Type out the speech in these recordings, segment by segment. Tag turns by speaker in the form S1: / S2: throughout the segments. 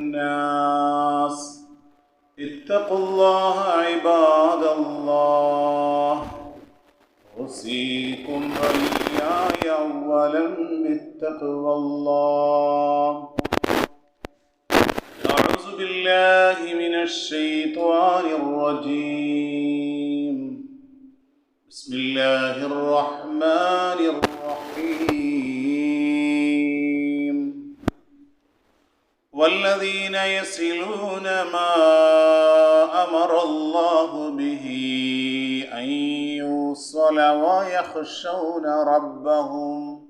S1: الناس. اتقوا الله عباد الله. أوصيكم وإياي أولا بالتقوى الله. أعوذ بالله من الشيطان الرجيم. بسم الله الرحمن الرحيم. والذين يصلون ما أمر الله به أن يوصل ويخشون ربهم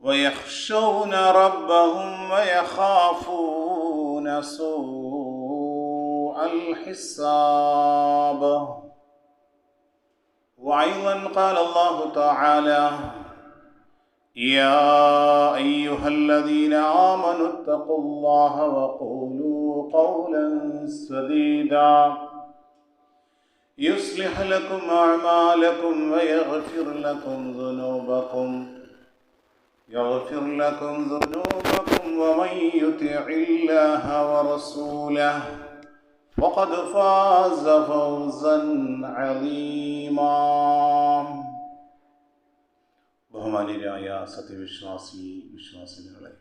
S1: ويخشون ربهم ويخافون سوء الحساب. وأيضا قال الله تعالى يا أيها الذين آمنوا اتقوا الله وقولوا قولا سديدا. يصلح لكم أعمالكم ويغفر لكم ذنوبكم. يغفر لكم ذنوبكم ومن يطع الله ورسوله فقد فاز فوزا عظيما. ബഹുമാനിരായ സത്യവിശ്വാസി വിശ്വാസികളെ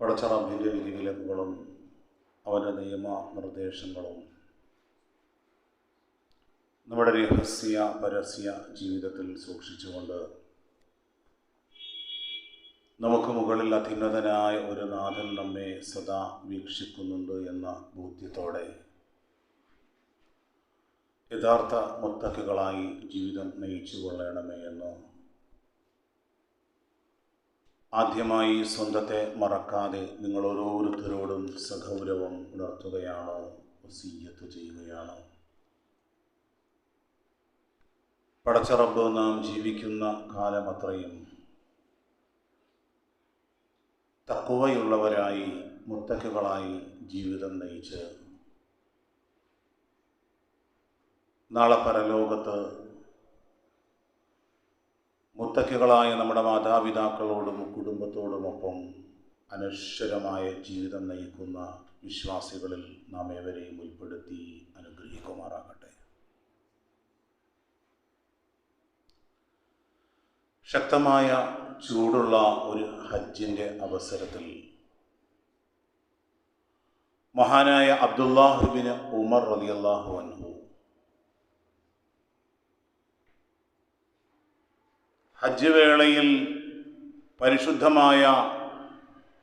S1: പടച്ചറബിന്റെ വിധിവിലക്കുകളും അവന്റെ നിയമ നിർദ്ദേശങ്ങളും നമ്മുടെ രഹസ്യ പരസ്യ ജീവിതത്തിൽ സൂക്ഷിച്ചുകൊണ്ട് നമുക്ക് മുകളിൽ അധിന്നതനായ ഒരു നാഥൻ നമ്മെ സദാ വീക്ഷിക്കുന്നുണ്ട് എന്ന ബോധ്യത്തോടെ യഥാർത്ഥ മുത്തക്കുകളായി ജീവിതം നയിച്ചു കൊള്ളണമേ എന്ന്. ആദ്യമായി സ്വന്തത്തെ മറക്കാതെ നിങ്ങൾ ഓരോരുത്തരോടും സഗൗരവം ഉണർത്തുകയാണോ വസീയത്ത് ചെയ്യുകയാണോ. പടച്ചറബ് നാം ജീവിക്കുന്ന കാലം അത്രയും തക്കുവയുള്ളവരായി മുത്തക്കുകളായി ജീവിതം നയിച്ച് നാളെ പരലോകത്ത് മുത്തക്കുകളായ നമ്മുടെ മാതാപിതാക്കളോടും കുടുംബത്തോടുമൊപ്പം അനശ്വരമായ ജീവിതം നയിക്കുന്ന വിശ്വാസികളിൽ നാം ഏവരെയും ഉൾപ്പെടുത്തി അനുഗ്രഹിക്കുമാറാകട്ടെ. ശക്തമായ ചൂടുള്ള ഒരു ഹജ്ജിന്റെ അവസരത്തിൽ മഹാനായ അബ്ദുല്ലാഹുബിന് ഉമർ റലിയല്ലാഹു അൻഹു ഹജ്ജ് വേളയിൽ പരിശുദ്ധമായ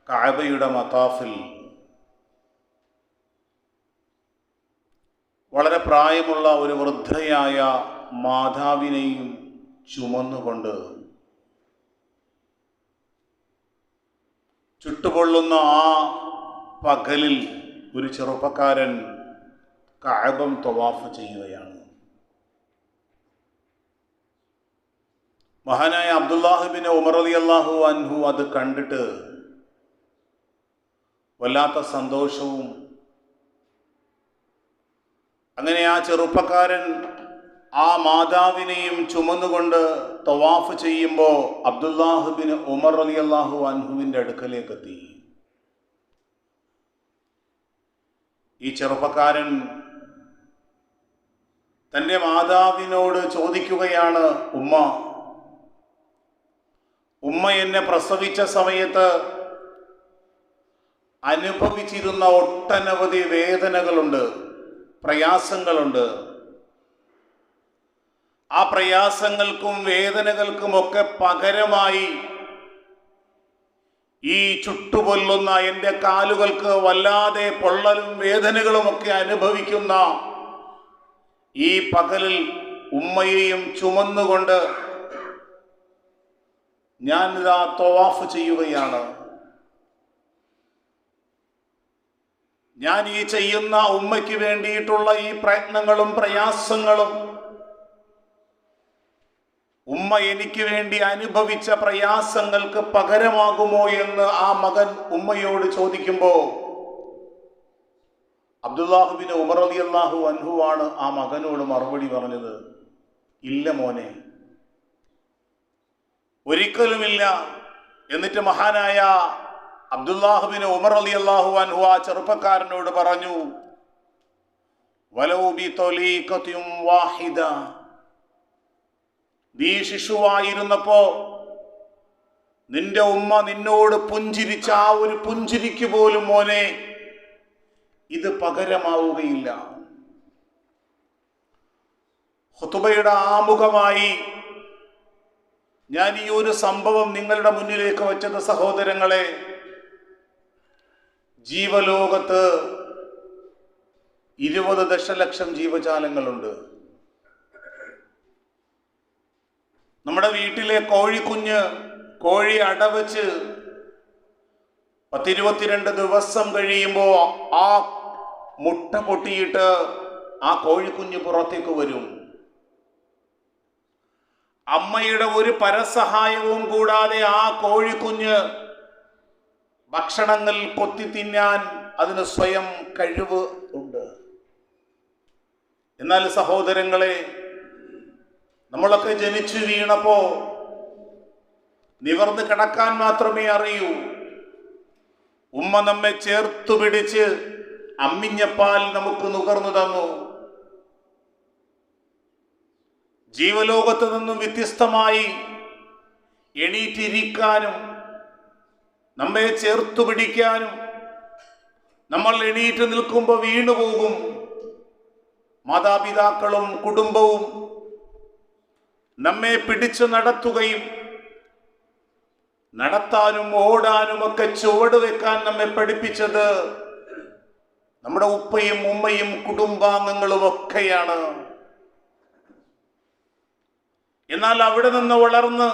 S1: കാബയുടെ മതാഫിൽ വളരെ പ്രായമുള്ള ഒരു വൃദ്ധയായ മാതാവിനെയും ചുമന്നുകൊണ്ട് ചുട്ടുപൊള്ളുന്ന ആ പകലിൽ ഒരു ചെറുപ്പക്കാരൻ കാബം തവാഫ് ചെയ്യുകയാണ്. മഹാനായ അബ്ദുല്ലാഹിബിൻ ഉമർ അലി അള്ളാഹു അൻഹു അത് കണ്ടിട്ട് വല്ലാത്ത സന്തോഷവും അങ്ങനെ ആ ചെറുപ്പക്കാരൻ ആ മാതാവിനെയും ചുമന്നുകൊണ്ട് തവാഫ് ചെയ്യുമ്പോൾ അബ്ദുല്ലാഹുബിന് ഉമർ അലി അള്ളാഹു അൻഹുവിന്റെ അടുക്കലേക്ക് എത്തി ഈ ചെറുപ്പക്കാരൻ തന്റെ മാതാവിനോട് ചോദിക്കുകയാണ് ഉമ്മ ഉമ്മ എന്നെ പ്രസവിച്ച സമയത്ത് അനുഭവിച്ചിരുന്ന ഒട്ടനവധി വേദനകളുണ്ട് പ്രയാസങ്ങളുണ്ട്. ആ പ്രയാസങ്ങൾക്കും വേദനകൾക്കുമൊക്കെ പകരമായി ഈ ചുട്ടുപൊല്ലുന്ന എന്റെ കാലുകൾക്ക് വല്ലാതെ പൊള്ളലും വേദനകളുമൊക്കെ അനുഭവിക്കുന്ന ഈ പകലിൽ ഉമ്മയെയും ചുമന്നുകൊണ്ട് ഞാൻ ഇതാ തൊവാഫ് ചെയ്യുകയാണ്. ഞാൻ ഈ ചെയ്യുന്ന ഉമ്മയ്ക്ക് വേണ്ടിയിട്ടുള്ള ഈ പ്രയത്നങ്ങളും പ്രയാസങ്ങളും ഉമ്മ എനിക്ക് വേണ്ടി അനുഭവിച്ച പ്രയാസങ്ങൾക്ക് പകരമാകുമോ എന്ന് ആ മകൻ ഉമ്മയോട് ചോദിക്കുമ്പോൾ അബ്ദുല്ലാഹുബിന് ഉമർ അലി അള്ളാഹു അൻഹുവാണ് ആ മകനോട് മറുപടി പറഞ്ഞത്. ഇല്ല മോനെ ഒരിക്കലുമില്ല. എന്നിട്ട് മഹാനായ അബ്ദുല്ലാഹുബിന് ഉമർ അലി അള്ളാഹു അൻഹു ആ ചെറുപ്പക്കാരനോട് പറഞ്ഞു വാഹിദ. നീ ശിശുവായിരുന്നപ്പോ നിന്റെ ഉമ്മ നിന്നോട് പുഞ്ചിരിച്ച ആ ഒരു പുഞ്ചിരിക്ക് പോലും മോനെ ഇത് പകരമാവുകയില്ല. ഹുത്തുബയുടെ ആമുഖമായി ഞാൻ ഈ ഒരു സംഭവം നിങ്ങളുടെ മുന്നിലേക്ക് വെച്ചത് സഹോദരങ്ങളെ ജീവലോകത്ത് ഇരുപത് ദശലക്ഷം ജീവജാലങ്ങളുണ്ട്. നമ്മുടെ വീട്ടിലെ കോഴിക്കുഞ്ഞ് കോഴി അടവച്ച് പത്തിരുപത്തിരണ്ട് ദിവസം കഴിയുമ്പോൾ ആ മുട്ട പൊട്ടിയിട്ട് ആ കോഴിക്കുഞ്ഞ് പുറത്തേക്ക് വരും. അമ്മയുടെ ഒരു പരസഹായവും കൂടാതെ ആ കോഴിക്കുഞ്ഞ് ഭക്ഷണങ്ങൾ കൊത്തി തിന്നാൻ അതിന് സ്വയം കഴിവ് ഉണ്ട്. എന്നാൽ സഹോദരങ്ങളെ നമ്മളൊക്കെ ജനിച്ചു വീണപ്പോ നിവർന്ന് കിടക്കാൻ മാത്രമേ അറിയൂ. ഉമ്മ നമ്മെ ചേർത്തു പിടിച്ച് അമ്മിഞ്ഞപ്പാൽ നമുക്ക് നുകർന്നു തന്നു. ജീവലോകത്ത് നിന്നും വ്യത്യസ്തമായി എണീറ്റിരിക്കാനും നമ്മെ ചേർത്തു പിടിക്കാനും നമ്മൾ എണീറ്റ് നിൽക്കുമ്പോൾ വീണുപോകും. മാതാപിതാക്കളും കുടുംബവും നമ്മെ പിടിച്ചു നടത്തുകയും നടത്താനും ഓടാനും ഒക്കെ ചുവട് വെക്കാൻ നമ്മെ പഠിപ്പിച്ചത് നമ്മുടെ ഉപ്പയും ഉമ്മയും കുടുംബാംഗങ്ങളും ഒക്കെയാണ്. എന്നാൽ അവിടെ നിന്ന് വളർന്ന്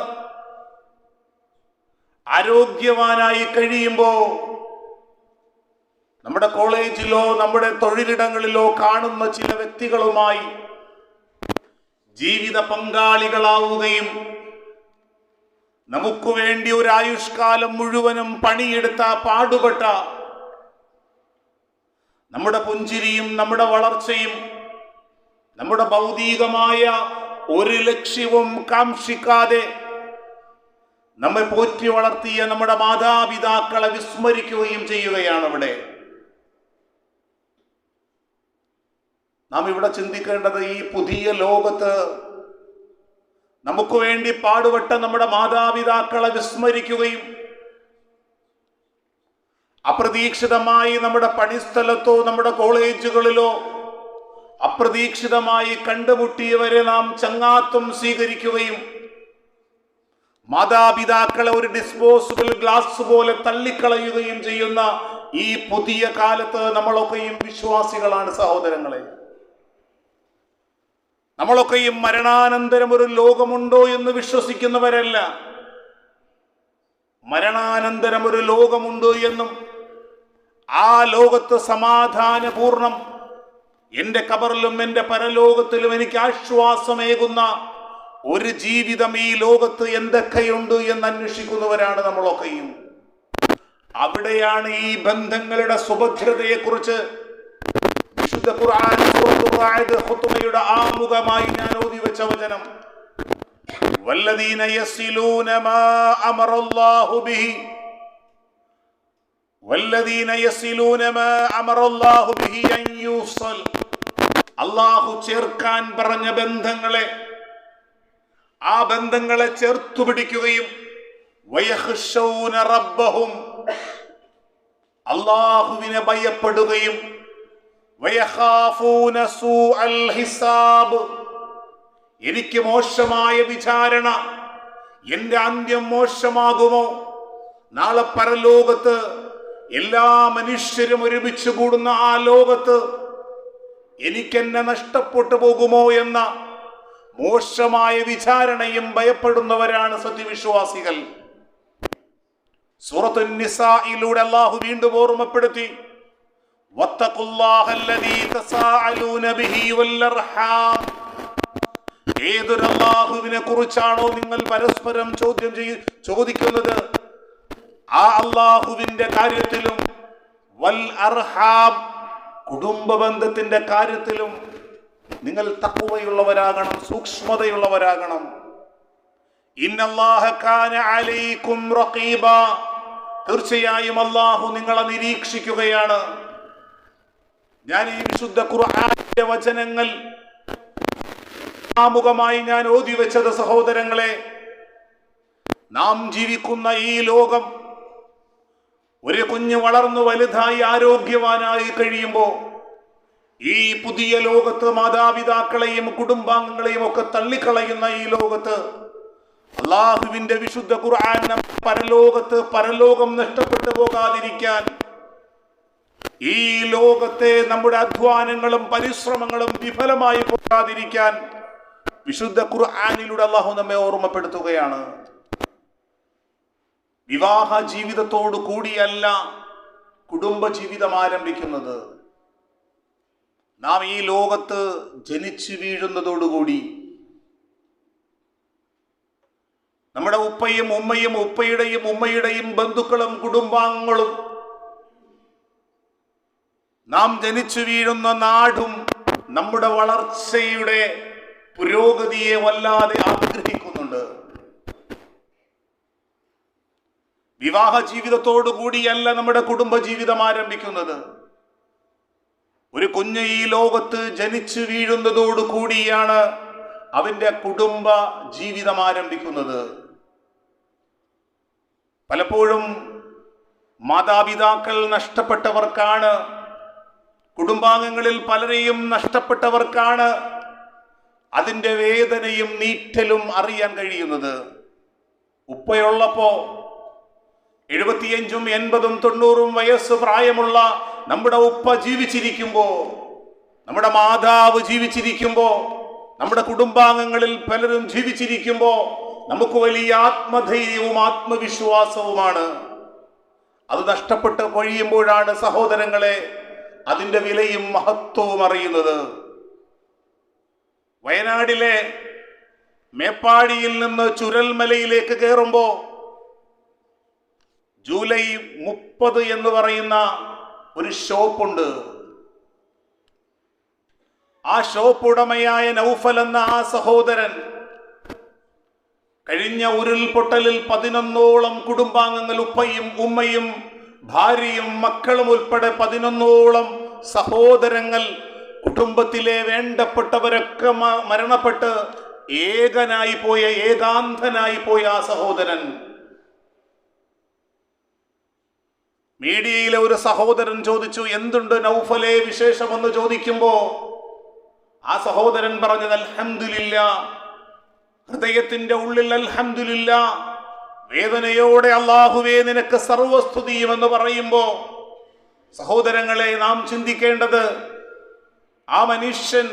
S1: ആരോഗ്യവാനായി കഴിയുമ്പോൾ നമ്മുടെ കോളേജിലോ നമ്മുടെ തൊഴിലിടങ്ങളിലോ കാണുന്ന ചില വ്യക്തികളുമായി ജീവിത പങ്കാളികളാവുകയും നമുക്ക് വേണ്ടി ഒരു ആയുഷ്കാലം മുഴുവനും പണിയെടുത്ത പാടുപെട്ട നമ്മുടെ പുഞ്ചിരിയും നമ്മുടെ വളർച്ചയും നമ്മുടെ ഭൗതികമായ ഒരു ലക്ഷ്യവും കാക്ഷിക്കാതെ നമ്മെ പോറ്റി വളർത്തിയ നമ്മുടെ മാതാപിതാക്കളെ വിസ്മരിക്കുകയും ചെയ്യുകയാണ് ഇവിടെ. നാം ഇവിടെ ചിന്തിക്കേണ്ടത് ഈ പുതിയ ലോകത്ത് നമുക്ക് വേണ്ടി പാടുപെട്ട നമ്മുടെ മാതാപിതാക്കളെ വിസ്മരിക്കുകയും അപ്രതീക്ഷിതമായി നമ്മുടെ പണിസ്ഥലത്തോ നമ്മുടെ കോളേജുകളിലോ അപ്രതീക്ഷിതമായി കണ്ടുമുട്ടിയവരെ നാം ചങ്ങാത്തം സ്വീകരിക്കുകയും മാതാപിതാക്കളെ ഒരു ഡിസ്പോസിബിൾ ഗ്ലാസ് പോലെ തള്ളിക്കളയുകയും ചെയ്യുന്ന ഈ പുതിയ കാലത്ത് നമ്മളൊക്കെയും വിശ്വാസികളാണ് സഹോദരങ്ങളെ. നമ്മളൊക്കെയും മരണാനന്തരം ഒരു ലോകമുണ്ടോ എന്ന് വിശ്വസിക്കുന്നവരല്ല. മരണാനന്തരം ഒരു ലോകമുണ്ട് എന്നും ആ ലോകത്ത് സമാധാനപൂർണം എന്റെ കബറിലും എന്റെ പരലോകത്തിലും എനിക്ക് ആശ്വാസമേകുന്ന ഒരു ജീവിതം ഈ ലോകത്ത് എന്തൊക്കെയുണ്ട് എന്ന് അന്വേഷിക്കുന്നവരാണ് നമ്മളൊക്കെയും. അവിടെയാണ് ഈ ബന്ധങ്ങളുടെ സുഭദ്രതയെക്കുറിച്ച് വിശുദ്ധ ഖുർആൻ ആമുഖമായി ഞാൻ ഓതി വെച്ച വചനം. വല്ലദീന യസിലൂന മാ അമറല്ലാഹു ബിഹി والذين يصلون ما أمر الله به أن يوصل അള്ളാഹു ചേർക്കാൻ പറഞ്ഞ ബന്ധങ്ങളെ ആ ബന്ധങ്ങളെ ചേർത്തു പിടിക്കുകയും വയഹ്ഷൗന റബ്ബഹും അള്ളാഹുവിനെ ഭയപ്പെടുകയും വയഖാഫൂന സൂഅൽ ഹിസാബ് എനിക്ക് മോശമായ വിചാരണ എന്റെ അന്ത്യം മോശമാകുമോ നാളെ പരലോകത്ത് എല്ലാ മനുഷ്യരും ഒരുമിച്ച് കൂടുന്ന ആ ലോകത്ത് എനിക്കെന്നെ നഷ്ടപ്പെട്ടു പോകുമോ എന്ന മോശമായ വിചാരണയും ഭയപ്പെടുന്നവരാണ് സത്യവിശ്വാസികൾ. സൂറത്തു നിസായിലൂടെ അള്ളാഹു വീണ്ടും ഓർമ്മപ്പെടുത്തി ഏതൊരു അള്ളാഹുവിനെ കുറിച്ചാണോ നിങ്ങൾ പരസ്പരം ചോദ്യം ചെയ്യ ചോദിക്കുന്നത്? ആ അള്ളാഹുവിന്റെ കാര്യത്തിലും വൽ അർഹാം കുടുംബ ബന്ധത്തിന്റെ കാര്യത്തിലും നിങ്ങൾ തക്കുവയുള്ളവരാകണം സൂക്ഷ്മതയുള്ളവരാകണം. തീർച്ചയായും അള്ളാഹു നിങ്ങളെ നിരീക്ഷിക്കുകയാണ്. ഞാൻ ഈ വിശുദ്ധ ഖുർആന്റെ വചനങ്ങൾ ആമുഖമായി ഞാൻ ഓതി വെച്ചത് സഹോദരങ്ങളെ നാം ജീവിക്കുന്ന ഈ ലോകം ഒരു കുഞ്ഞ് വളർന്നു വലുതായി ആരോഗ്യവാനായി കഴിയുമ്പോൾ ഈ പുതിയ ലോകത്ത് മാതാപിതാക്കളെയും കുടുംബാംഗങ്ങളെയും ഒക്കെ തള്ളിക്കളയുന്ന ഈ ലോകത്ത് അള്ളാഹുവിന്റെ വിശുദ്ധ ഖുർആൻ പരലോകത്ത് പരലോകം നഷ്ടപ്പെട്ടു പോകാതിരിക്കാൻ ഈ ലോകത്തെ നമ്മുടെ അധ്വാനങ്ങളും പരിശ്രമങ്ങളും വിഫലമായി പോകാതിരിക്കാൻ വിശുദ്ധ ഖുർആാനിലൂടെ അള്ളാഹു നമ്മെ ഓർമ്മപ്പെടുത്തുകയാണ്. വിവാഹ ജീവിതത്തോടു കൂടിയല്ല കുടുംബ ജീവിതം ആരംഭിക്കുന്നത്. നാം ഈ ലോകത്ത് ജനിച്ചു വീഴുന്നതോടുകൂടി നമ്മുടെ ഉപ്പയും ഉമ്മയും ഉപ്പയുടെയും ഉമ്മയുടെയും ബന്ധുക്കളും കുടുംബാംഗങ്ങളും നാം ജനിച്ചു വീഴുന്ന നാടും നമ്മുടെ വളർച്ചയുടെ പുരോഗതിയെ വല്ലാതെ ആഗ്രഹിക്കുന്നുണ്ട്. വിവാഹ ജീവിതത്തോടു കൂടിയല്ല നമ്മുടെ കുടുംബ ജീവിതം ആരംഭിക്കുന്നത്. ഒരു കുഞ്ഞ് ഈ ലോകത്ത് ജനിച്ചു വീഴുന്നതോടു കൂടിയാണ് അവന്റെ കുടുംബ ജീവിതം ആരംഭിക്കുന്നത്. പലപ്പോഴും മാതാപിതാക്കൾ നഷ്ടപ്പെട്ടവർക്കാണ് കുടുംബാംഗങ്ങളിൽ പലരെയും നഷ്ടപ്പെട്ടവർക്കാണ് അതിന്റെ വേദനയും നീറ്റലും അറിയാൻ കഴിയുന്നത്. ഉപ്പയുള്ളപ്പോ എഴുപത്തിയഞ്ചും എൺപതും തൊണ്ണൂറും വയസ്സ് പ്രായമുള്ള നമ്മുടെ ഉപ്പ ജീവിച്ചിരിക്കുമ്പോൾ നമ്മുടെ മാതാവ് ജീവിച്ചിരിക്കുമ്പോൾ നമ്മുടെ കുടുംബാംഗങ്ങളിൽ പലരും ജീവിച്ചിരിക്കുമ്പോൾ നമുക്ക് വലിയ ആത്മധൈര്യവും ആത്മവിശ്വാസവുമാണ്. അത് നഷ്ടപ്പെട്ട് കഴിയുമ്പോഴാണ് സഹോദരങ്ങളെ അതിന്റെ വിലയും മഹത്വവും അറിയുന്നത്. വയനാടിലെ മേപ്പാടിയിൽ നിന്ന് ചുരൽമലയിലേക്ക് കയറുമ്പോ ജൂലൈ മുപ്പത് എന്ന് പറയുന്ന ഒരു ഷോപ്പുണ്ട്. ആ ഷോപ്പ് ഉടമയായ നൗഫൽ എന്ന ആ സഹോദരൻ കഴിഞ്ഞ ഉരുൾപൊട്ടലിൽ പതിനൊന്നോളം കുടുംബാംഗങ്ങൾ ഉപ്പയും ഉമ്മയും ഭാര്യയും മക്കളും ഉൾപ്പെടെ പതിനൊന്നോളം സഹോദരങ്ങൾ കുടുംബത്തിലെ വേണ്ടപ്പെട്ടവരൊക്കെ മരണപ്പെട്ട് ഏകനായി പോയ ഏകാന്തനായി പോയ ആ സഹോദരൻ മീഡിയയിലെ ഒരു സഹോദരൻ ചോദിച്ചു എന്തുണ്ട് നൗഫലെ വിശേഷമെന്ന് ചോദിക്കുമ്പോ? ആ സഹോദരൻ പറഞ്ഞത് അൽഹംദുലില്ല. ഹൃദയത്തിന്റെ ഉള്ളിൽ അൽഹംദുലില്ല. വേദനയോടെ അള്ളാഹുവേ നിനക്ക് സർവസ്തുതിയും എന്ന് പറയുമ്പോ സഹോദരങ്ങളെ നാം ചിന്തിക്കേണ്ടത് ആ മനുഷ്യൻ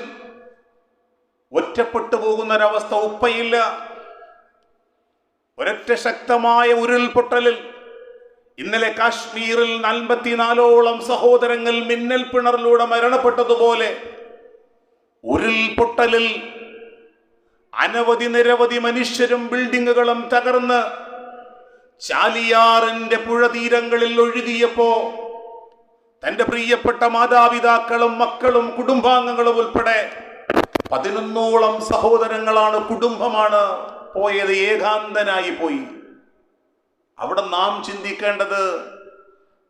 S1: ഒറ്റപ്പെട്ടു പോകുന്നൊരവസ്ഥ ഉപ്പയില്ല. ഒരൊറ്റ ശക്തമായ ഉരുൾപൊട്ടലിൽ ഇന്നലെ കാശ്മീരിൽ നാൽപ്പത്തിനാലോളം സഹോദരങ്ങൾ മിന്നൽ പിണറിലൂടെ മരണപ്പെട്ടതുപോലെ ഉരുൾപൊട്ടലിൽ അനവധി നിരവധി മനുഷ്യരും ബിൽഡിങ്ങുകളും തകർന്ന് ചാലിയാറിന്റെ പുഴതീരങ്ങളിൽ ഒഴുകിയപ്പോ തന്റെ പ്രിയപ്പെട്ട മാതാപിതാക്കളും മക്കളും കുടുംബാംഗങ്ങളും ഉൾപ്പെടെ പതിനൊന്നോളം സഹോദരങ്ങളാണ് കുടുംബമാണ് പോയത് ഏകാന്തനായി പോയി. അവിടെ നാം ചിന്തിക്കേണ്ടത്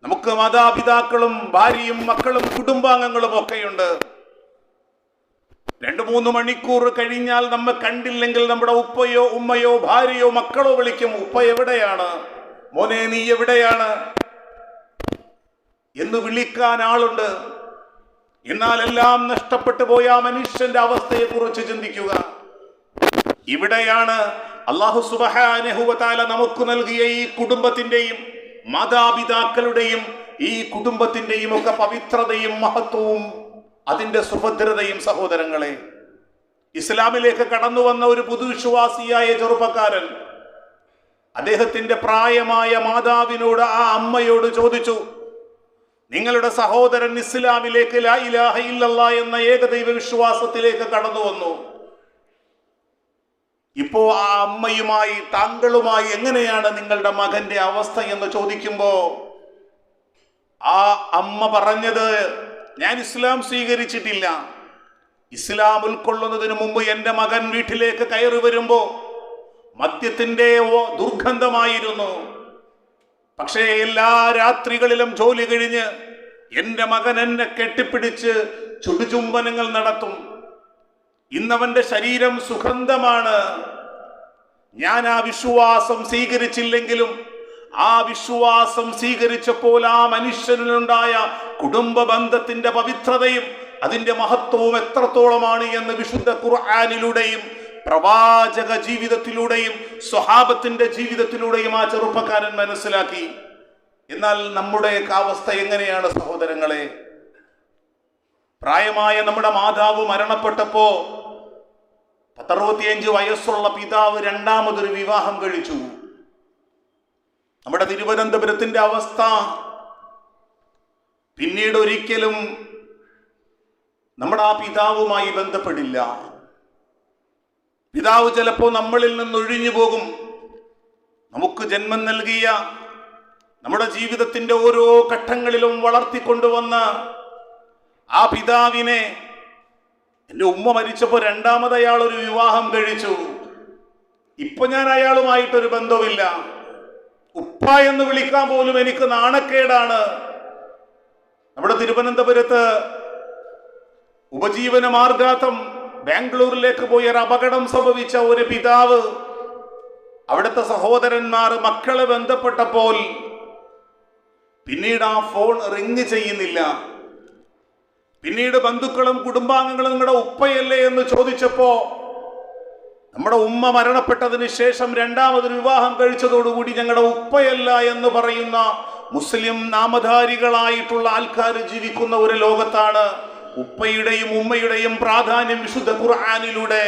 S1: നമുക്ക് മാതാപിതാക്കളും ഭാര്യയും മക്കളും കുടുംബാംഗങ്ങളും ഒക്കെയുണ്ട്. രണ്ടു മൂന്ന് മണിക്കൂർ കഴിഞ്ഞാൽ നമ്മെ കണ്ടില്ലെങ്കിൽ നമ്മുടെ ഉപ്പയോ ഉമ്മയോ ഭാര്യയോ മക്കളോ വിളിക്കും ഉപ്പ എവിടെയാണ്? മോനെ നീ എവിടെയാണ്? എന്ന് വിളിക്കാൻ ആളുണ്ട്. എന്നാൽ എല്ലാം നഷ്ടപ്പെട്ടു പോയ മനുഷ്യന്റെ അവസ്ഥയെക്കുറിച്ച് ചിന്തിക്കുക. ഇവിടെയാണ് അള്ളാഹു സുബഹാനഹുവതാല നമുക്ക് നൽകിയ ഈ കുടുംബത്തിന്റെയും മാതാപിതാക്കളുടെയും ഈ കുടുംബത്തിന്റെയും ഒക്കെ പവിത്രതയും മഹത്വവും അതിന്റെ സുഭദ്രതയും സഹോദരങ്ങളെ. ഇസ്ലാമിലേക്ക് കടന്നു വന്ന ഒരു പുതുവിശ്വാസിയായ ചെറുപ്പക്കാരൻ അദ്ദേഹത്തിന്റെ പ്രായമായ മാതാവിനോട് ആ അമ്മയോട് ചോദിച്ചു നിങ്ങളുടെ സഹോദരൻ ഇസ്ലാമിലേക്ക് ലാ ഇലാഹ ഇല്ലല്ല എന്ന ഏകദൈവ വിശ്വാസത്തിലേക്ക് കടന്നു വന്നു. ഇപ്പോ ആ അമ്മയുമായി താങ്കളുമായി എങ്ങനെയാണ് നിങ്ങളുടെ മകന്റെ അവസ്ഥ എന്ന് ചോദിക്കുമ്പോ ആ അമ്മ പറഞ്ഞത് ഞാൻ ഇസ്ലാം സ്വീകരിച്ചിട്ടില്ല. ഇസ്ലാം ഉൾക്കൊള്ളുന്നതിന് മുമ്പ് എന്റെ മകൻ വീട്ടിലേക്ക് കയറി വരുമ്പോൾ മദ്യത്തിന്റെ ദുർഗന്ധമായിരുന്നു. പക്ഷേ എല്ലാ രാത്രികളിലും ജോലി കഴിഞ്ഞ് എന്റെ മകൻ എന്നെ കെട്ടിപ്പിടിച്ച് ചുടുചുംബനങ്ങൾ നടത്തും. ഇന്നവന്റെ ശരീരം സുഗന്ധമാണ്. ഞാൻ ആ വിശ്വാസം സ്വീകരിച്ചില്ലെങ്കിലും ആ വിശ്വാസം സ്വീകരിച്ചപ്പോൾ ആ മനുഷ്യനിലുണ്ടായ കുടുംബ ബന്ധത്തിന്റെ പവിത്രതയും അതിന്റെ മഹത്വവും എത്രത്തോളമാണ് എന്ന് വിശുദ്ധ ഖുർആാനിലൂടെയും പ്രവാചക ജീവിതത്തിലൂടെയും സ്വഹാബത്തിന്റെ ജീവിതത്തിലൂടെയും ആ ചെറുപ്പക്കാരൻ മനസ്സിലാക്കി. എന്നാൽ നമ്മുടെ അവസ്ഥ എങ്ങനെയാണ് സഹോദരങ്ങളെ? പ്രായമായ നമ്മുടെ മാതാവ് മരണപ്പെട്ടപ്പോ പത്തറുപത്തിയഞ്ച് വയസ്സുള്ള പിതാവ് രണ്ടാമതൊരു വിവാഹം കഴിച്ചു. നമ്മുടെ തിരുവനന്തപുരത്തിന്റെ അവസ്ഥ പിന്നീട് ഒരിക്കലും നമ്മുടെ ആ പിതാവുമായി ബന്ധപ്പെടില്ല. പിതാവ് ചിലപ്പോൾ നമ്മളിൽ നിന്ന് ഒഴിഞ്ഞു പോകും. നമുക്ക് ജന്മം നൽകിയ നമ്മുടെ ജീവിതത്തിന്റെ ഓരോ ഘട്ടങ്ങളിലും വളർത്തിക്കൊണ്ടുവന്ന ആ പിതാവിനെ എന്റെ ഉമ്മ മരിച്ചപ്പോൾ രണ്ടാമത് അയാൾ ഒരു വിവാഹം കഴിച്ചു. ഇപ്പൊ ഞാൻ അയാളുമായിട്ടൊരു ബന്ധമില്ല ഉപ്പ എന്ന് വിളിക്കാൻ പോലും എനിക്ക് നാണക്കേടാണ്. നമ്മുടെ തിരുവനന്തപുരത്ത് ഉപജീവന മാർഗാർത്ഥം ബാംഗ്ലൂരിലേക്ക് പോയ ഒരു അപകടം സംഭവിച്ച ഒരു പിതാവ്. അവിടുത്തെ സഹോദരന്മാർ മക്കളെ ബന്ധപ്പെട്ടപ്പോൾ പിന്നീട് ആ ഫോൺ റിങ് ചെയ്യുന്നില്ല. പിന്നീട് ബന്ധുക്കളും കുടുംബാംഗങ്ങളും നിങ്ങളുടെ ഉപ്പയല്ലേ എന്ന് ചോദിച്ചപ്പോ നമ്മുടെ ഉമ്മ മരണപ്പെട്ടതിന് ശേഷം രണ്ടാമതൊരു വിവാഹം കഴിച്ചതോടുകൂടി ഞങ്ങളുടെ ഉപ്പയല്ല എന്ന് പറയുന്ന മുസ്ലിം നാമധാരികളായിട്ടുള്ള ആൾക്കാർ ജീവിക്കുന്ന ഒരു ലോകത്താണ് ഉപ്പയുടെയും ഉമ്മയുടെയും പ്രാധാന്യം വിശുദ്ധ ഖുർആാനിലൂടെ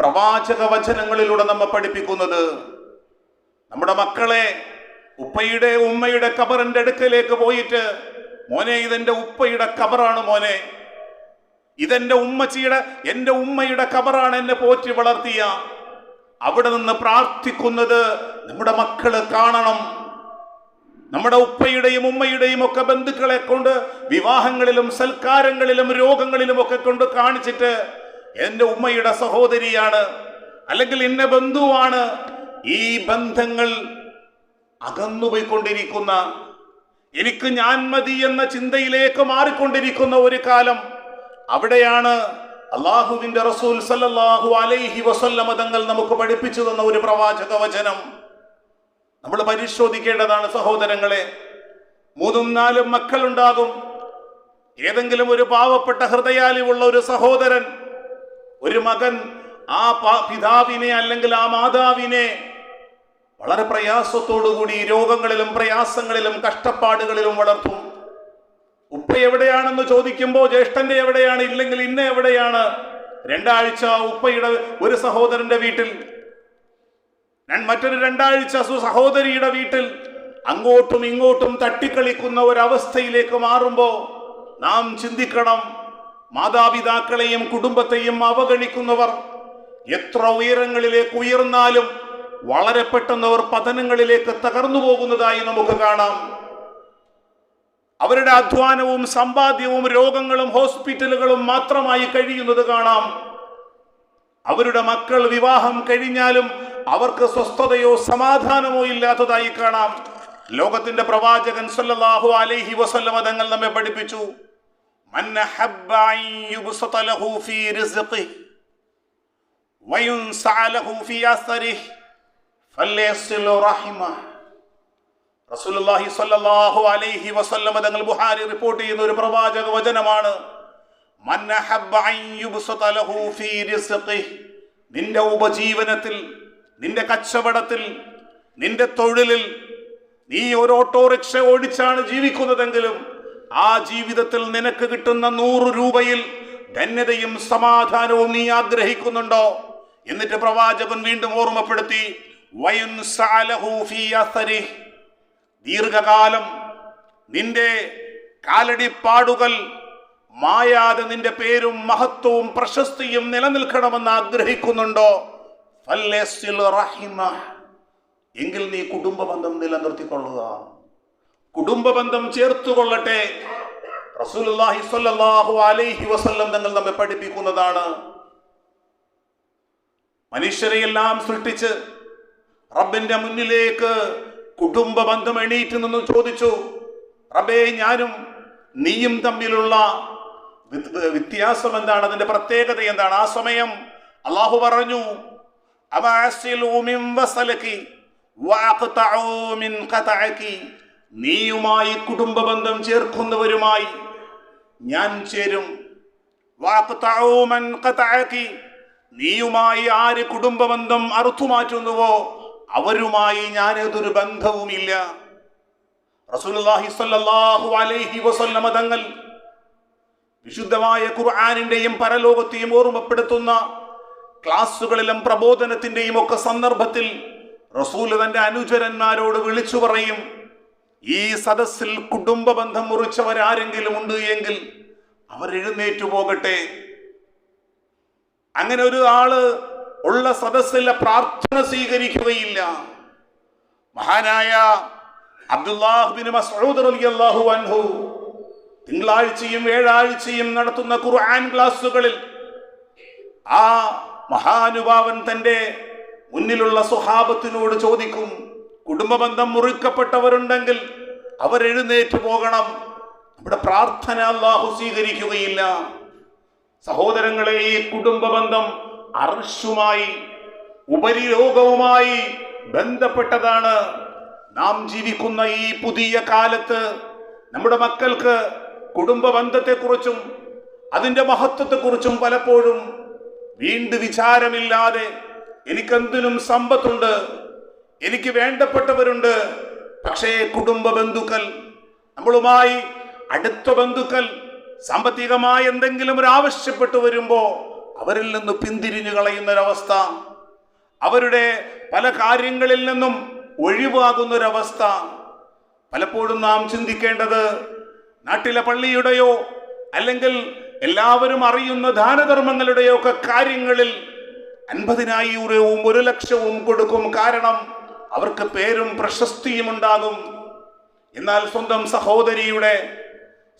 S1: പ്രവാചക വചനങ്ങളിലൂടെ നമ്മെ പഠിപ്പിക്കുന്നത്. നമ്മുടെ മക്കളെ ഉപ്പയുടെ ഉമ്മയുടെ കബറിന്റെ അടുക്കലേക്ക് പോയിട്ട് മോനെ ഇതെന്റെ ഉപ്പയുടെ കബറാണ് മോനെ. ഇതെന്റെ ഉമ്മച്ചിയുടെ എന്റെ ഉമ്മയുടെ കബറാണ് എന്നെ പോറ്റി വളർത്തിയ. അവിടെ നിന്ന് പ്രാർത്ഥിക്കുന്നത് നമ്മുടെ മക്കൾ കാണണം. നമ്മുടെ ഉപ്പയുടെയും ഉമ്മയുടെയും ഒക്കെ ബന്ധുക്കളെ കൊണ്ട് വിവാഹങ്ങളിലും സൽക്കാരങ്ങളിലും രോഗങ്ങളിലും ഒക്കെ കൊണ്ട് കാണിച്ചിട്ട് എന്റെ ഉമ്മയുടെ സഹോദരിയാണ് അല്ലെങ്കിൽ എന്റെ ബന്ധുവാണ് ഈ ബന്ധങ്ങൾ അകന്നുപോയിക്കൊണ്ടിരിക്കുന്ന എനിക്ക് ഞാൻ മതി എന്ന ചിന്തയിലേക്ക് മാറിക്കൊണ്ടിരിക്കുന്ന ഒരു കാലം. അവിടെയാണ് അള്ളാഹുവിന്റെ റസൂൽ സല്ലല്ലാഹു അലൈഹി വസല്ലമ തങ്ങൾ നമുക്ക് പഠിപ്പിച്ചു തന്ന ഒരു പ്രവാചക വചനം. നമ്മൾ പരിശോധിക്കേണ്ടതാണ് സഹോദരങ്ങളെ മൂന്നും നാലും മക്കളുണ്ടാകും. ഏതെങ്കിലും ഒരു പാവപ്പെട്ട ഹൃദയാലിവുള്ള ഒരു സഹോദരൻ ഒരു മകൻ ആ പിതാവിനെ അല്ലെങ്കിൽ ആ മാതാവിനെ വളരെ പ്രയാസത്തോടുകൂടി രോഗങ്ങളിലും പ്രയാസങ്ങളിലും കഷ്ടപ്പാടുകളിലും വളർത്തും. ഉപ്പ എവിടെയാണെന്ന് ചോദിക്കുമ്പോൾ ജ്യേഷ്ഠന്റെ എവിടെയാണ് ഇല്ലെങ്കിൽ ഇന്ന എവിടെയാണ്? രണ്ടാഴ്ച ഉപ്പയുടെ ഒരു സഹോദരന്റെ വീട്ടിൽ. ഞാൻ മറ്റൊരു രണ്ടാഴ്ച സുസഹോദരിയുടെ വീട്ടിൽ. അങ്ങോട്ടും ഇങ്ങോട്ടും തട്ടിക്കളിക്കുന്ന ഒരവസ്ഥയിലേക്ക് മാറുമ്പോൾ നാം ചിന്തിക്കണം മാതാപിതാക്കളെയും കുടുംബത്തെയും അവഗണിക്കുന്നവർ എത്ര ഉയരങ്ങളിലേക്ക് ഉയർന്നാലും വളരെ പെട്ടെന്ന് അവർ പതനങ്ങളിലേക്ക് തകർന്നു പോകുന്നതായി നമുക്ക് കാണാം. അവരുടെ അധ്വാനവും സമ്പാദ്യവും രോഗങ്ങളും ഹോസ്പിറ്റലുകളും മാത്രമായി കഴിയുന്നത് കാണാം. അവരുടെ മക്കൾ വിവാഹം കഴിഞ്ഞാലും അവർക്ക് സ്വസ്ഥതയോ സമാധാനമോ ഇല്ലാത്തതായി കാണാം. ലോകത്തിന്റെ പ്രവാചകൻ സല്ലല്ലാഹു അലൈഹി വസല്ലമ തങ്ങൾ നമ്മെ പഠിപ്പിച്ചു. മൻ അഹബ്ബ അൻ യുബ്സത ലഹു ഫീ അസ്രിഹി റസൂലുള്ളാഹി സ്വല്ലല്ലാഹു അലൈഹി വസല്ലമ തങ്ങൾ ബുഹാരി റിപ്പോർട്ട് ചെയ്യുന്ന ഒരു പ്രവാചക വചനമാണ്. മൻ അഹബ്ബ അൻ യുബ്സത ലഹു ഫീ റിസ്ഖിഹി. നിന്റെ ഉപജീവനത്തിൽ നിന്റെ കച്ചവടത്തിൽ നിന്റെ തൊഴിലിൽ നീ ഒരു ഓട്ടോറിക്ഷ ഓടിച്ചാണ് ജീവിക്കുന്നതെങ്കിലും ആ ജീവിതത്തിൽ നിനക്ക് കിട്ടുന്ന നൂറ് രൂപയിൽ ധന്യതയും സമാധാനവും നീ ആഗ്രഹിക്കുന്നുണ്ടോ? എന്നിട്ട് പ്രവാചകൻ വീണ്ടും ഓർമ്മപ്പെടുത്തി വയുൻ സാലഹു ഫീ അസരിഹി. ദീർഘകാലം നിന്റെ കാലടിപ്പാടുകൾ മായാതെ നിന്റെ പേരും മഹത്വവും പ്രശസ്തിയും നിലനിൽക്കണമെന്ന് ആഗ്രഹിക്കുന്നുണ്ടോ. എങ്കിൽ നീ കുടുംബ ബന്ധം നിലനിർത്തിക്കൊള്ളുക. കുടുംബ ബന്ധം ചേർത്തുകൊള്ളട്ടെ. റസൂലുള്ളാഹി സ്വല്ലല്ലാഹു അലൈഹി വസല്ലം തങ്ങൾ നമ്മെ പഠിപ്പിക്കുന്നതാണ്. മനുഷ്യരെയെല്ലാം സൃഷ്ടിച്ച് റബ്ബിന്റെ മുന്നിലേക്ക് കുടുംബ ബന്ധം എണീറ്റ് നിന്ന് ചോദിച്ചു റബേ ഞാനും നീയും തമ്മിലുള്ള വ്യത്യാസം എന്താണ്? അതിന്റെ പ്രത്യേകത എന്താണ്? ആ സമയം അള്ളാഹു പറഞ്ഞു നീയുമായി കുടുംബ ബന്ധം ചേർക്കുന്നവരുമായി ഞാൻ ചേരും. നീയുമായി ആര് കുടുംബ കുടുംബബന്ധം അറുത്തുമാറ്റുന്നുവോ അവരുമായി ഞാൻ ഏതൊരു ബന്ധവുമില്ല. റസൂലുള്ളാഹി സ്വല്ലല്ലാഹു അലൈഹി വസല്ലമ തങ്ങൾ വിശുദ്ധമായ ഖുർആാനിന്റെയും പരലോകത്തെയും ഓർമ്മപ്പെടുത്തുന്ന ക്ലാസ്സുകളിലും പ്രബോധനത്തിന്റെയും ഒക്കെ സന്ദർഭത്തിൽ റസൂൽ തന്റെ അനുചരന്മാരോട് വിളിച്ചു പറയും ഈ സദസ്സിൽ കുടുംബ ബന്ധം മുറിച്ചവരാരെങ്കിലും ഉണ്ട് എങ്കിൽ അവരെഴുന്നേറ്റു പോകട്ടെ. അങ്ങനെ ഒരു ആൾ ഉള്ള സദസ്സിലെ പ്രാർത്ഥന സ്വീകരിക്കുകയില്ല. മഹാനായ അബ്ദുല്ലാഹുബിൻ മസ്ഊദ് റളിയല്ലാഹു അൻഹു തിങ്കളാഴ്ചയും ഏഴാഴ്ചയും നടത്തുന്ന ഖുർആൻ ക്ലാസ്സുകളിൽ ആ മഹാനുഭാവൻ തന്റെ മുന്നിലുള്ള സ്വഹാബത്തിനോട് ചോദിക്കും കുടുംബബന്ധം മുറിക്കപ്പെട്ടവരുണ്ടെങ്കിൽ അവരെഴുന്നേറ്റ് പോകണം. നമ്മുടെ പ്രാർത്ഥന അള്ളാഹു സ്വീകരിക്കുകയില്ല. സഹോദരങ്ങളെ ഈ കുടുംബ ബന്ധം അർഷുമായി ഉപരിലോകവുമായി ബന്ധപ്പെട്ടതാണ് നാം ജീവിക്കുന്ന ഈ പുതിയ കാലത്ത്. നമ്മുടെ മക്കൾക്ക് കുടുംബ ബന്ധത്തെക്കുറിച്ചും അതിന്റെ മഹത്വത്തെക്കുറിച്ചും പലപ്പോഴും വീണ്ടും വിചാരമില്ലാതെ എനിക്കെന്തിനും സമ്പത്തുണ്ട് എനിക്ക് വേണ്ടപ്പെട്ടവരുണ്ട്. പക്ഷേ കുടുംബ ബന്ധുക്കൾ നമ്മളുമായി അടുത്ത ബന്ധുക്കൾ സാമ്പത്തികമായി എന്തെങ്കിലും ഒരു ആവശ്യപ്പെട്ടു വരുമ്പോ അവരിൽ നിന്ന് പിന്തിരിഞ്ഞു കളയുന്നൊരവസ്ഥ അവരുടെ പല കാര്യങ്ങളിൽ നിന്നും ഒഴിവാകുന്നൊരവസ്ഥ. പലപ്പോഴും നാം ചിന്തിക്കേണ്ടത് നാട്ടിലെ പള്ളിയുടെയോ അല്ലെങ്കിൽ എല്ലാവരും അറിയുന്ന ദാനധർമ്മങ്ങളുടെയോ ഒക്കെ കാര്യങ്ങളിൽ അൻപതിനായിരവും ഒരു ലക്ഷവും കൊടുക്കും കാരണം അവർക്ക് പേരും പ്രശസ്തിയും ഉണ്ടാകും. എന്നാൽ സ്വന്തം സഹോദരിയുടെ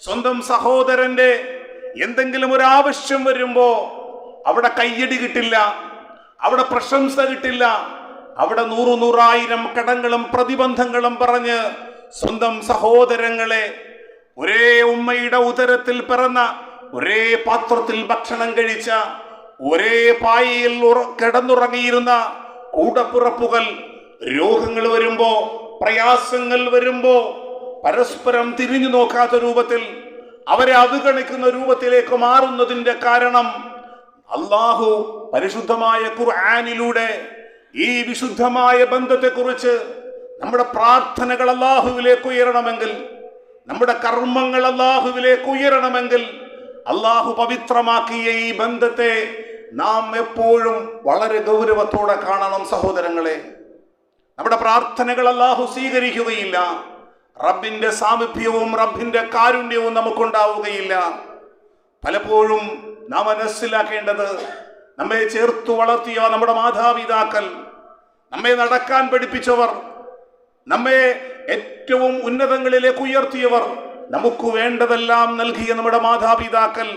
S1: സ്വന്തം സഹോദരന്റെ എന്തെങ്കിലും ഒരു ആവശ്യം വരുമ്പോ അവിടെ കയ്യടി കിട്ടില്ല. അവിടെ പ്രശംസ കിട്ടില്ല. അവിടെ നൂറു നൂറായിരം കടങ്ങളും പ്രതിബന്ധങ്ങളും പറഞ്ഞ് സ്വന്തം സഹോദരങ്ങളെ ഒരേ ഉമ്മയുടെ ഉദരത്തിൽ പിറന്ന ഒരേ പാത്രത്തിൽ ഭക്ഷണം കഴിച്ച ഒരേ പായയിൽ കിടന്നുറങ്ങിയിരുന്ന കൂടപ്പുറപ്പുകൾ രോഗങ്ങൾ വരുമ്പോ പ്രയാസങ്ങൾ വരുമ്പോ പരസ്പരം തിരിഞ്ഞു നോക്കാത്ത രൂപത്തിൽ അവരെ അവഗണിക്കുന്ന രൂപത്തിലേക്ക് മാറുന്നതിന്റെ കാരണം അള്ളാഹു പരിശുദ്ധമായ ഖുർആാനിലൂടെ ഈ വിശുദ്ധമായ ബന്ധത്തെക്കുറിച്ച് നമ്മുടെ പ്രാർത്ഥനകൾ അള്ളാഹുവിലേക്ക് ഉയരണമെങ്കിൽ നമ്മുടെ കർമ്മങ്ങൾ അള്ളാഹുവിലേക്ക് ഉയരണമെങ്കിൽ അള്ളാഹു പവിത്രമാക്കിയ ഈ ബന്ധത്തെ നാം എപ്പോഴും വളരെ ഗൗരവത്തോടെ കാണണം സഹോദരങ്ങളെ. നമ്മുടെ പ്രാർത്ഥനകൾ അള്ളാഹു സ്വീകരിക്കുകയില്ല. റബ്ബിന്റെ സാമീപ്യവും റബ്ബിന്റെ കാരുണ്യവും നമുക്കുണ്ടാവുകയില്ല. പലപ്പോഴും നാം മനസ്സിലാക്കേണ്ടത് നമ്മെ ചേർത്തു വളർത്തിയ നമ്മുടെ മാതാപിതാക്കൾ നമ്മെ നടക്കാൻ പഠിപ്പിച്ചവർ നമ്മെ ഏറ്റവും ഉന്നതങ്ങളിലേക്ക് ഉയർത്തിയവർ നമുക്ക് വേണ്ടതെല്ലാം നൽകിയ നമ്മുടെ മാതാപിതാക്കൾ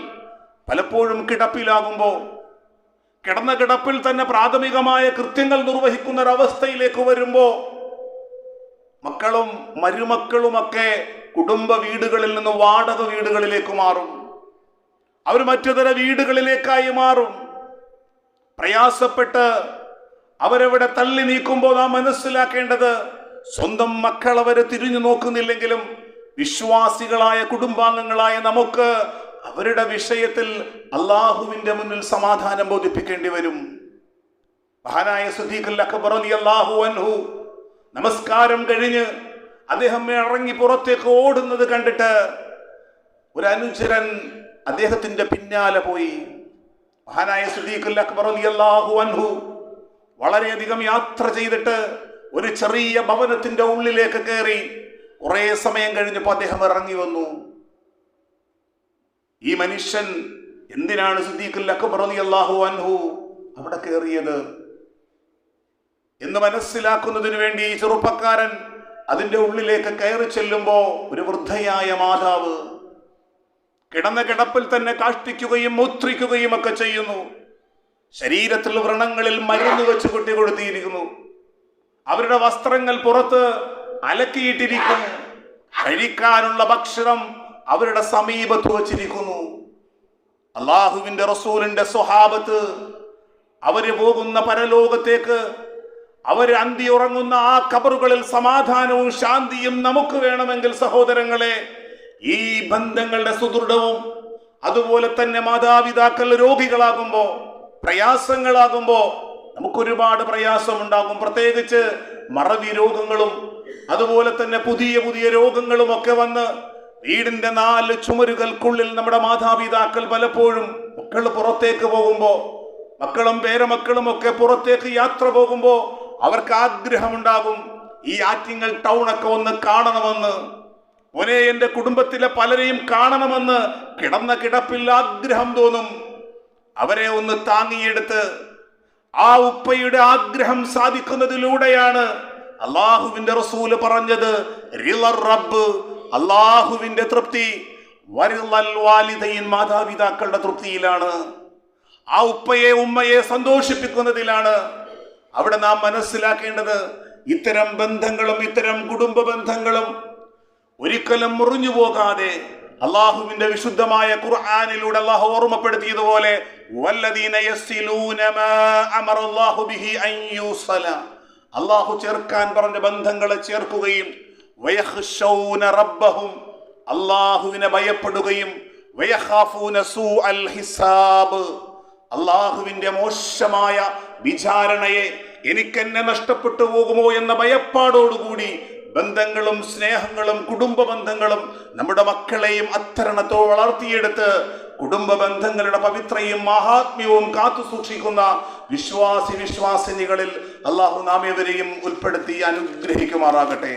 S1: പലപ്പോഴും കിടപ്പിലാകുമ്പോൾ കിടന്ന കിടപ്പിൽ തന്നെ പ്രാഥമികമായ കൃത്യങ്ങൾ നിർവഹിക്കുന്ന ഒരവസ്ഥയിലേക്ക് വരുമ്പോൾ മക്കളും മരുമക്കളുമൊക്കെ കുടുംബ വീടുകളിൽ നിന്ന് വാടക വീടുകളിലേക്ക് മാറും. അവർ മറ്റു തര വീടുകളിലേക്കായി മാറും. പ്രയാസപ്പെട്ട് അവരവിടെ തള്ളി നീക്കുമ്പോൾ നാം മനസ്സിലാക്കേണ്ടത് സ്വന്തം മക്കൾ അവരെ തിരിഞ്ഞു നോക്കുന്നില്ലെങ്കിലും വിശ്വാസികളായ കുടുംബാംഗങ്ങളായ നമുക്ക് അവരുടെ വിഷയത്തിൽ അള്ളാഹുവിന്റെ മുന്നിൽ സമാധാനം ബോധിപ്പിക്കേണ്ടി വരും. മഹാനായ സുദീഖുൽ അക്ബർ അള്ളാഹു അൻഹു നമസ്കാരം കഴിഞ്ഞ് അദ്ദേഹം ഇറങ്ങി പുറത്തേക്ക് ഓടുന്നത് കണ്ടിട്ട് ഒരു അനുചരൻ അദ്ദേഹത്തിന്റെ പിന്നാലെ പോയി. മഹാനായ സുദീഖുൽ അക്ബർ അൻഹു വളരെയധികം യാത്ര ചെയ്തിട്ട് ഒരു ചെറിയ ഭവനത്തിന്റെ ഉള്ളിലേക്ക് കയറി കുറെ സമയം കഴിഞ്ഞപ്പോൾ അദ്ദേഹം ഇറങ്ങി വന്നു. ഈ മനുഷ്യൻ എന്തിനാണ് സുദ്ദീഖുൽ അക്ബർ അള്ളാഹു അൻഹു അവിടെ കയറിയത്? എന്ന് മനസ്സിലാക്കുന്നതിന് വേണ്ടി ചെറുപ്പക്കാരൻ അതിന്റെ ഉള്ളിലേക്ക് കയറി ചെല്ലുമ്പോൾ ഒരു വൃദ്ധയായ മാതാവ് കിടന്ന കിടപ്പിൽ തന്നെ കാഷ്ടിക്കുകയും മൂത്രിക്കുകയും ഒക്കെ ചെയ്യുന്നു. ശരീരത്തിൽ വ്രണങ്ങളിൽ മരുന്ന് വെച്ച് കുട്ടി കൊടുത്തിയിരിക്കുന്നു അവരുടെ വസ്ത്രങ്ങൾ പുറത്ത് അലക്കിയിട്ടിരിക്കുന്നു. കഴിക്കാനുള്ള ഭക്ഷണം അവരുടെ സമീപത്ത് വച്ചിരിക്കുന്നു. അള്ളാഹുവിന്റെ റസൂലിന്റെ സ്വഹാബത്ത് അവർ പോകുന്ന പരലോകത്തേക്ക് അവർ അന്തി ഉറങ്ങുന്ന ആ കബറുകളിൽ സമാധാനവും ശാന്തിയും നമുക്ക് വേണമെങ്കിൽ സഹോദരങ്ങളെ ഈ ബന്ധങ്ങളുടെ സുദൃഢവും അതുപോലെ തന്നെ മാതാപിതാക്കൾ രോഗികളാകുമ്പോ പ്രയാസങ്ങളാകുമ്പോ നമുക്കൊരുപാട് പ്രയാസമുണ്ടാകും. പ്രത്യേകിച്ച് മറവി രോഗങ്ങളും അതുപോലെ തന്നെ പുതിയ പുതിയ രോഗങ്ങളും ഒക്കെ വന്ന് വീടിന്റെ നാല് ചുമരുകൾക്കുള്ളിൽ നമ്മുടെ മാതാപിതാക്കൾ പലപ്പോഴും മക്കൾ പുറത്തേക്ക് പോകുമ്പോ മക്കളും പേരമക്കളും ഒക്കെ പുറത്തേക്ക് യാത്ര പോകുമ്പോ അവർക്ക് ആഗ്രഹമുണ്ടാകും ഈ ആറ്റിങ്ങൽ ടൗൺ ഒക്കെ ഒന്ന് കാണണമെന്ന്. ഒരേ എന്റെ കുടുംബത്തിലെ പലരെയും കാണണമെന്ന് കിടന്ന കിടപ്പിൽ ആഗ്രഹം തോന്നും. അവരെ ഒന്ന് താങ്ങിയെടുത്ത് ആ ഉപ്പയുടെ ആഗ്രഹം സാധിക്കുന്നതിലൂടെയാണ് അള്ളാഹുവിന്റെ റസൂൽ പറഞ്ഞത് റബ്ബ് അള്ളാഹുവിന്റെ തൃപ്തി മാതാപിതാക്കളുടെ തൃപ്തിയിലാണ്. ആ ഉപ്പയെ ഉമ്മയെ സന്തോഷിപ്പിക്കുന്നതിലാണ്. അവിടെ നാം മനസ്സിലാക്കേണ്ടത് ഇത്തരം ബന്ധങ്ങളും ഇത്തരം കുടുംബ ബന്ധങ്ങളും ഒരിക്കലും മുറിഞ്ഞു പോകാതെ അള്ളാഹുവിന്റെ വിശുദ്ധമായ ഖുർആാനിലൂടെ അള്ളാഹു ഓർമ്മപ്പെടുത്തിയതുപോലെ അള്ളാഹു ചേർക്കാൻ പറഞ്ഞ ബന്ധങ്ങളെ ചേർക്കുകയും റബ്ബഹും. അള്ളാഹുവിനെ ഭയപ്പെടുകയും അള്ളാഹുവിന്റെ മോശമായ വിചാരണയെ എനിക്കെന്നെ നഷ്ടപ്പെട്ടു പോകുമോ എന്ന ഭയപ്പാടോടുകൂടി ബന്ധങ്ങളും സ്നേഹങ്ങളും കുടുംബ ബന്ധങ്ങളും നമ്മുടെ മക്കളെയും അത്തരണത്തോ വളർത്തിയെടുത്ത് കുടുംബ ബന്ധങ്ങളുടെ പവിത്രയും മഹാത്മ്യവും കാത്തു സൂക്ഷിക്കുന്ന വിശ്വാസി വിശ്വാസിനികളിൽ അള്ളാഹു നാം ഇവരെയും ഉൾപ്പെടുത്തി അനുഗ്രഹിക്കുമാറാകട്ടെ.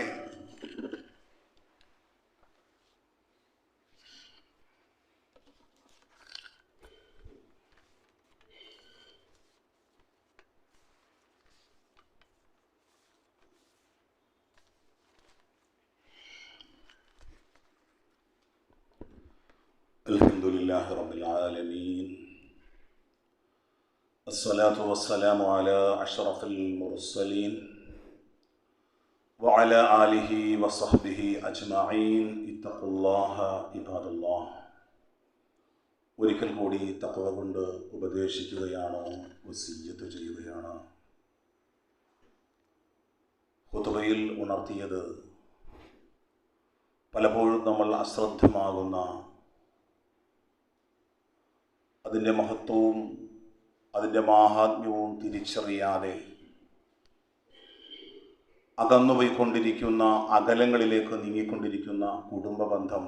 S1: الحمد لله رب العالمين الصلاة والسلام على أشرف المرسلين وعلى آله وصحبه أجمعين اتقوا الله عباد الله ഒരിക്കൽ കൂടി തക്കവ കൊണ്ട് ഉപദേശിക്കുകയാണ് വസീയത്ത് ചെയ്യുകയാണ് ഹുതുബയിൽ ഉണർത്തിയത് പലപ്പോഴും നമ്മൾ അശ്രദ്ധമാകുന്ന അതിന്റെ മഹത്വവും അതിന്റെ മാഹാത്മ്യവും തിരിച്ചറിയാതെ അകന്നുപോയിക്കൊണ്ടിരിക്കുന്ന അകലങ്ങളിലേക്ക് നീങ്ങിക്കൊണ്ടിരിക്കുന്ന കുടുംബ ബന്ധം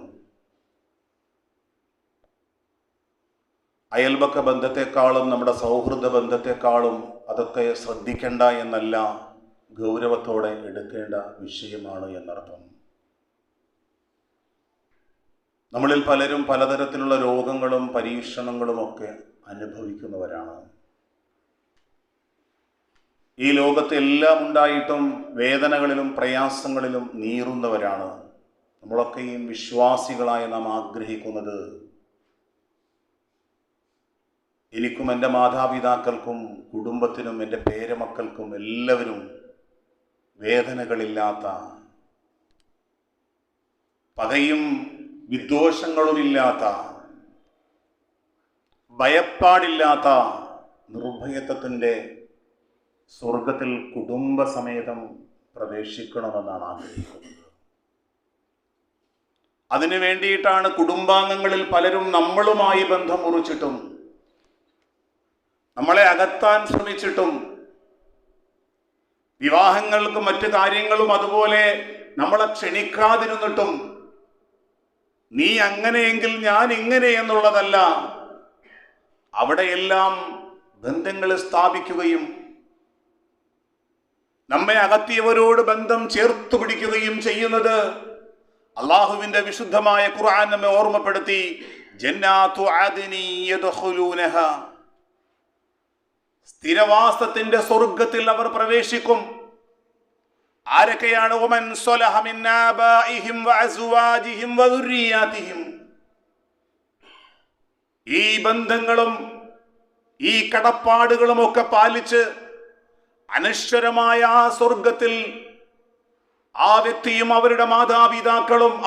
S1: അയൽപക്ക ബന്ധത്തെക്കാളും നമ്മുടെ സൗഹൃദ ബന്ധത്തെക്കാളും അതൊക്കെ ശ്രദ്ധിക്കേണ്ട എന്നല്ല ഗൗരവത്തോടെ എടുക്കേണ്ട വിഷയമാണ് എന്നർത്ഥം. നമ്മളിൽ പലരും പലതരത്തിലുള്ള രോഗങ്ങളും പരീക്ഷണങ്ങളും ഒക്കെ അനുഭവിക്കുന്നവരാണ്. ഈ ലോകത്ത് എല്ലാം ഉണ്ടായിട്ടും വേദനകളിലും പ്രയാസങ്ങളിലും നീറുന്നവരാണ്. നമ്മളൊക്കെയും വിശ്വാസികളായി നാം ആഗ്രഹിക്കുന്നത് എനിക്കും എന്റെ മാതാപിതാക്കൾക്കും കുടുംബത്തിനും എന്റെ പേരമക്കൾക്കും എല്ലാവരും വേദനകളില്ലാത്ത പകയും വിദ്വേഷങ്ങളുമില്ലാത്ത ഭയപ്പാടില്ലാത്ത നിർഭയത്വത്തിന്റെ സ്വർഗത്തിൽ കുടുംബസമേതം പ്രവേശിക്കണമെന്നാണ് ആഗ്രഹിക്കുന്നത്. അതിനു വേണ്ടിയിട്ടാണ് കുടുംബാംഗങ്ങളിൽ പലരും നമ്മളുമായി ബന്ധം മുറിച്ചിട്ടും നമ്മളെ അകത്താൻ ശ്രമിച്ചിട്ടും വിവാഹങ്ങൾക്കും മറ്റു കാര്യങ്ങളും അതുപോലെ നമ്മളെ ക്ഷണിക്കാതിരുന്നിട്ടും നീ അങ്ങനെയെങ്കിൽ ഞാൻ ഇങ്ങനെ എന്നുള്ളതല്ല. അവിടെയെല്ലാം ബന്ധങ്ങൾ സ്ഥാപിക്കുകയും നമ്മെ അകത്തിയവരോട് ബന്ധം ചേർത്തു പിടിക്കുകയും ചെയ്യുന്നത് അള്ളാഹുവിന്റെ വിശുദ്ധമായ ഖുർആൻ നമ്മെ ഓർമ്മപ്പെടുത്തി സ്ഥിരവാസത്തിന്റെ സ്വർഗത്തിൽ അവർ പ്രവേശിക്കും. ആരൊക്കെയാണ്? ഈ ബന്ധങ്ങളും ഈ കടപ്പാടുകളും ഒക്കെ പാലിച്ച് അനശ്വരമായ ആ സ്വർഗത്തിൽ ആ വ്യക്തിയും അവരുടെ മാതാപിതാക്കളും